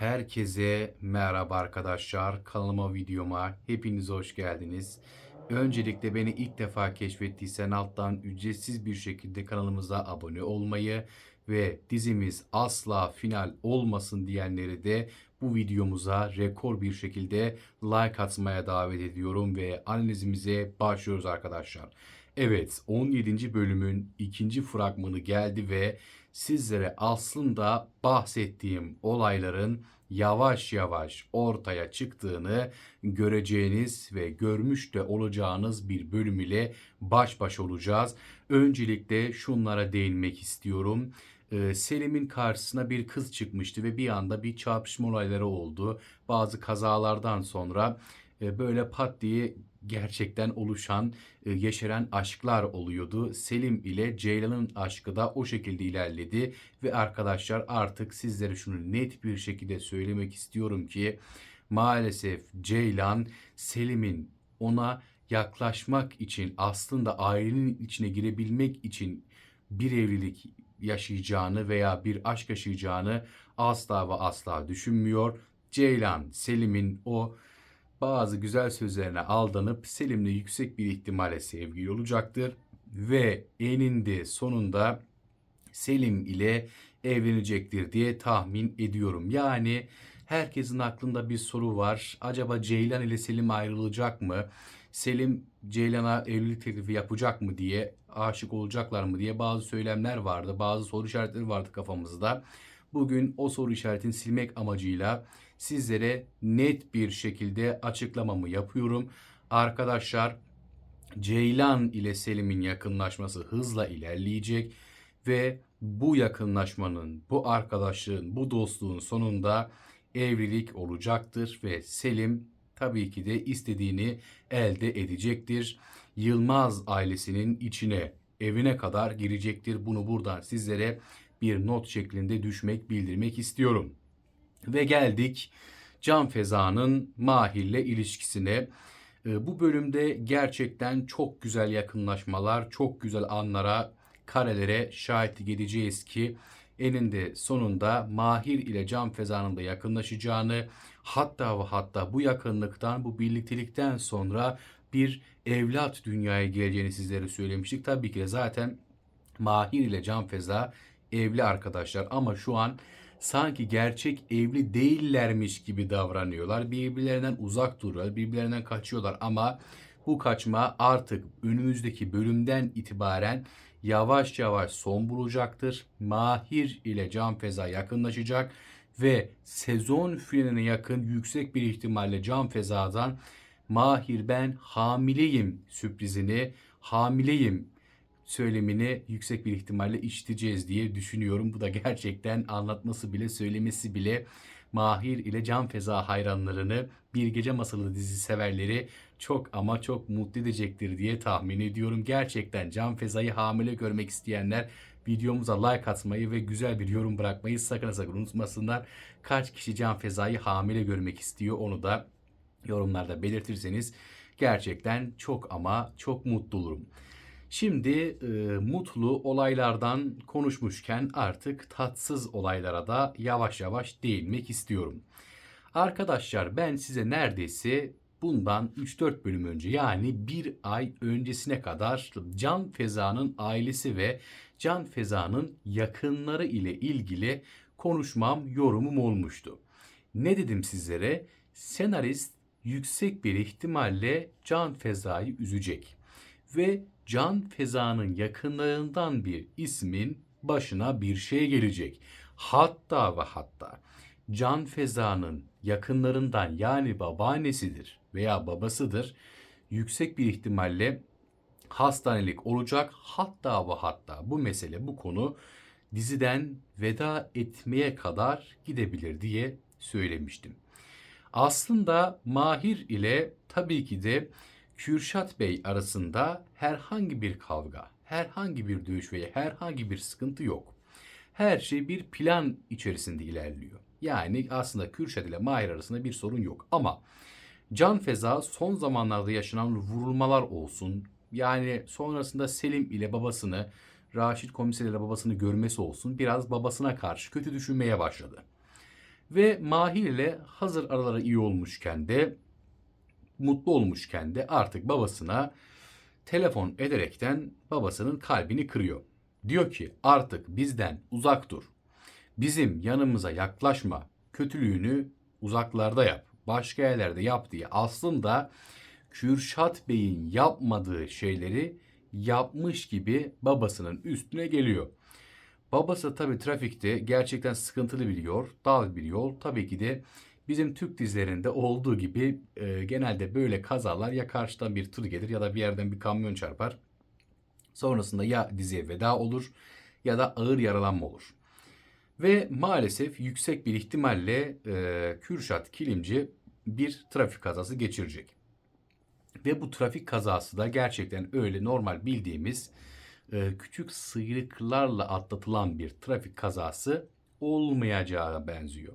Herkese merhaba arkadaşlar. Kanalıma, videoma hepiniz hoş geldiniz. Öncelikle beni ilk defa keşfettiysen alttan ücretsiz bir şekilde kanalımıza abone olmayı ve dizimiz asla final olmasın diyenleri de bu videomuza rekor bir şekilde like atmaya davet ediyorum ve analizimize başlıyoruz arkadaşlar. Evet 17. bölümün ikinci fragmanı geldi ve sizlere aslında bahsettiğim olayların yavaş yavaş ortaya çıktığını göreceğiniz ve görmüş de olacağınız bir bölüm ile baş başa olacağız. Öncelikle şunlara değinmek istiyorum. Ee, Selim'in karşısına bir kız çıkmıştı ve bir anda bir çarpışma olayları oldu. Bazı kazalardan sonra e, böyle pat diye gerçekten oluşan, e, yeşeren aşklar oluyordu. Selim ile Ceylan'ın aşkı da o şekilde ilerledi ve arkadaşlar artık sizlere şunu net bir şekilde söylemek istiyorum ki maalesef Ceylan Selim'in ona yaklaşmak için aslında ailenin içine girebilmek için bir evlilik yaşayacağını veya bir aşk yaşayacağını asla ve asla düşünmüyor. Ceylan Selim'in o bazı güzel sözlerine aldanıp Selim'le yüksek bir ihtimalle sevgili olacaktır ve eninde sonunda Selim ile evlenecektir diye tahmin ediyorum. Yani herkesin aklında bir soru var. Acaba Ceylan ile Selim ayrılacak mı? Selim Ceylan'a evlilik teklifi yapacak mı diye, aşık olacaklar mı diye bazı söylemler vardı. Bazı soru işaretleri vardı kafamızda. Bugün o soru işaretini silmek amacıyla sizlere net bir şekilde açıklamamı yapıyorum. Arkadaşlar Ceylan ile Selim'in yakınlaşması hızla ilerleyecek ve bu yakınlaşmanın, bu arkadaşlığın, bu dostluğun sonunda evlilik olacaktır ve Selim tabii ki de istediğini elde edecektir. Yılmaz ailesinin içine, evine kadar girecektir. Bunu buradan sizlere bir not şeklinde düşmek, bildirmek istiyorum. Ve geldik Can Feza'nın Mahir'le ilişkisine. Ee, Bu bölümde gerçekten çok güzel yakınlaşmalar, çok güzel anlara, karelere şahitlik edeceğiz ki eninde sonunda Mahir ile Can Feza'nın da yakınlaşacağını hatta ve hatta bu yakınlıktan, bu birliktelikten sonra bir evlat dünyaya geleceğini sizlere söylemiştik. Tabii ki de zaten Mahir ile Can Feza evli arkadaşlar ama şu an sanki gerçek evli değillermiş gibi davranıyorlar. Birbirlerinden uzak duruyorlar, birbirlerinden kaçıyorlar ama bu kaçma artık önümüzdeki bölümden itibaren yavaş yavaş son bulacaktır. Mahir ile Can Feza yakınlaşacak ve sezon finaline yakın yüksek bir ihtimalle Can Feza'dan Mahir ben hamileyim sürprizini, hamileyim söylemini yüksek bir ihtimalle işiteceğiz diye düşünüyorum. Bu da gerçekten anlatması bile söylemesi bile Mahir ile Can Feza hayranlarını Bir Gece Masalı dizi severleri çok ama çok mutlu edecektir diye tahmin ediyorum. Gerçekten Can Feza'yı hamile görmek isteyenler videomuza like atmayı ve güzel bir yorum bırakmayı sakın sakın unutmasınlar. Kaç kişi Can Feza'yı hamile görmek istiyor onu da yorumlarda belirtirseniz gerçekten çok ama çok mutlu olurum. Şimdi e, mutlu olaylardan konuşmuşken artık tatsız olaylara da yavaş yavaş değinmek istiyorum. Arkadaşlar ben size neredeyse bundan 3-4 bölüm önce yani bir ay öncesine kadar Can Feza'nın ailesi ve Can Feza'nın yakınları ile ilgili konuşmam, yorumum olmuştu. Ne dedim sizlere? Senarist yüksek bir ihtimalle Can Feza'yı üzecek ve Can Feza'nın yakınlarından bir ismin başına bir şey gelecek. Hatta ve hatta Can Feza'nın yakınlarından yani babaannesidir veya babasıdır. Yüksek bir ihtimalle hastanelik olacak. Hatta ve hatta bu mesele bu konu diziden veda etmeye kadar gidebilir diye söylemiştim. Aslında Mahir ile tabii ki de Kürşat Bey arasında herhangi bir kavga, herhangi bir dövüş veya herhangi bir sıkıntı yok. Her şey bir plan içerisinde ilerliyor. Yani aslında Kürşat ile Mahir arasında bir sorun yok. Ama Can Feza son zamanlarda yaşanan vurulmalar olsun. Yani sonrasında Selim ile babasını, Raşit komiser ile babasını görmesi olsun. Biraz babasına karşı kötü düşünmeye başladı. Ve Mahir ile hazır araları iyi olmuşken de mutlu olmuşken de artık babasına telefon ederekten babasının kalbini kırıyor. Diyor ki artık bizden uzak dur. Bizim yanımıza yaklaşma. Kötülüğünü uzaklarda yap. Başka yerlerde yap diye. Aslında Kürşat Bey'in yapmadığı şeyleri yapmış gibi babasının üstüne geliyor. Babası tabii trafikte gerçekten sıkıntılı bir yol, dar bir yol. Tabii ki de bizim Türk dizilerinde olduğu gibi e, genelde böyle kazalar ya karşıdan bir tır gelir ya da bir yerden bir kamyon çarpar. Sonrasında ya diziye veda olur ya da ağır yaralanma olur. Ve maalesef yüksek bir ihtimalle e, Kürşat Kilimci bir trafik kazası geçirecek. Ve bu trafik kazası da gerçekten öyle normal bildiğimiz e, küçük sıyrıklarla atlatılan bir trafik kazası olmayacağı benziyor.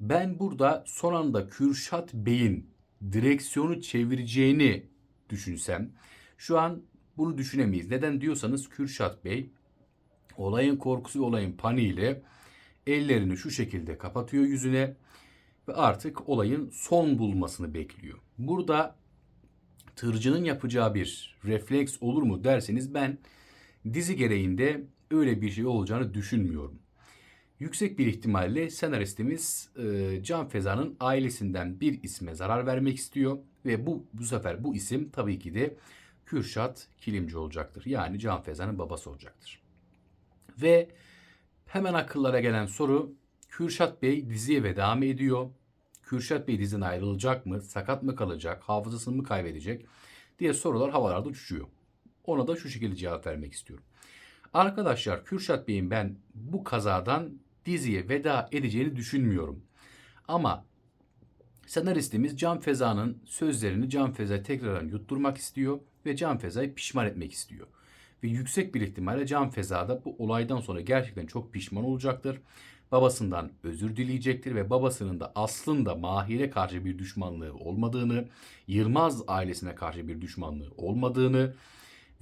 Ben burada son anda Kürşat Bey'in direksiyonu çevireceğini düşünsem şu an bunu düşünemeyiz. Neden diyorsanız Kürşat Bey olayın korkusu ve olayın paniğiyle ellerini şu şekilde kapatıyor yüzüne ve artık olayın son bulmasını bekliyor. Burada tırcının yapacağı bir refleks olur mu derseniz ben dizi gereğinde öyle bir şey olacağını düşünmüyorum. Yüksek bir ihtimalle senaristimiz e, Can Feza'nın ailesinden bir isme zarar vermek istiyor ve bu bu sefer bu isim tabii ki de Kürşat Kilimci olacaktır. Yani Can Feza'nın babası olacaktır. Ve hemen akıllara gelen soru Kürşat Bey diziye veda mı ediyor? Kürşat Bey diziden ayrılacak mı? Sakat mı kalacak? Hafızasını mı kaybedecek? diye sorular havalarda uçuşuyor. Ona da şu şekilde cevap vermek istiyorum. Arkadaşlar Kürşat Bey'in ben bu kazadan diziye veda edeceğini düşünmüyorum. Ama senaristimiz Can Feza'nın sözlerini Can Feza tekrardan yutturmak istiyor ve Can Feza'yı pişman etmek istiyor. Ve yüksek bir ihtimalle Can Feza da bu olaydan sonra gerçekten çok pişman olacaktır. Babasından özür dileyecektir ve babasının da aslında Mahir'e karşı bir düşmanlığı olmadığını, Yılmaz ailesine karşı bir düşmanlığı olmadığını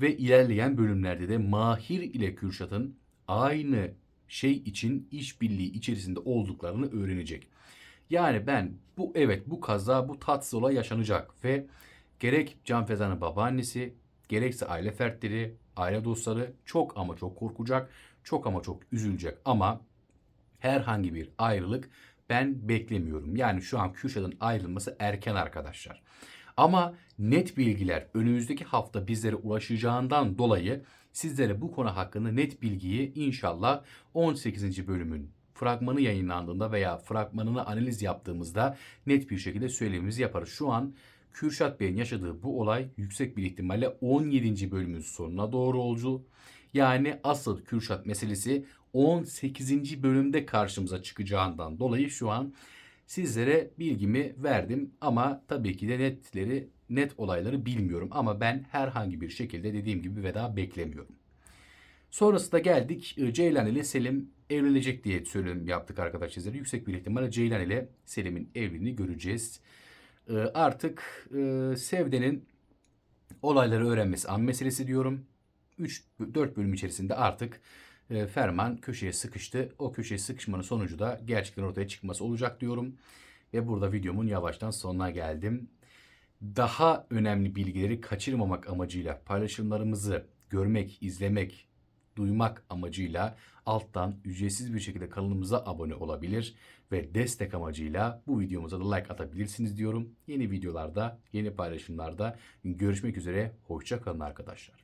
ve ilerleyen bölümlerde de Mahir ile Kürşat'ın aynı şey için işbirliği içerisinde olduklarını öğrenecek. Yani ben bu evet bu kaza bu tatsız olay yaşanacak ve gerek Can Feza'nın babaannesi gerekse aile fertleri, aile dostları çok ama çok korkacak, çok ama çok üzülecek ama herhangi bir ayrılık ben beklemiyorum. Yani şu an Kürşat'ın ayrılması erken arkadaşlar. Ama net bilgiler önümüzdeki hafta bizlere ulaşacağından dolayı sizlere bu konu hakkında net bilgiyi inşallah 18. bölümün fragmanı yayınlandığında veya fragmanını analiz yaptığımızda net bir şekilde söylememizi yaparız. Şu an Kürşat Bey'in yaşadığı bu olay yüksek bir ihtimalle 17. bölümün sonuna doğru olcu. Yani asıl Kürşat meselesi 18. bölümde karşımıza çıkacağından dolayı şu an sizlere bilgimi verdim ama tabii ki de netleri net olayları bilmiyorum ama ben herhangi bir şekilde dediğim gibi veda beklemiyorum. Sonrasında geldik e, Ceylan ile Selim evlenecek diye söyledim yaptık arkadaşlar. Yüksek bir ihtimalle Ceylan ile Selim'in evliliğini göreceğiz. E, artık e, Sevde'nin olayları öğrenmesi an meselesi diyorum. 3-4 bölüm içerisinde artık Ferman köşeye sıkıştı. O köşeye sıkışmanın sonucu da gerçekten ortaya çıkması olacak diyorum. Ve burada videomun yavaştan sonuna geldim. Daha önemli bilgileri kaçırmamak amacıyla paylaşımlarımızı görmek, izlemek, duymak amacıyla alttan ücretsiz bir şekilde kanalımıza abone olabilir ve destek amacıyla bu videomuza da like atabilirsiniz diyorum. Yeni videolarda, yeni paylaşımlarda görüşmek üzere. Hoşça kalın arkadaşlar.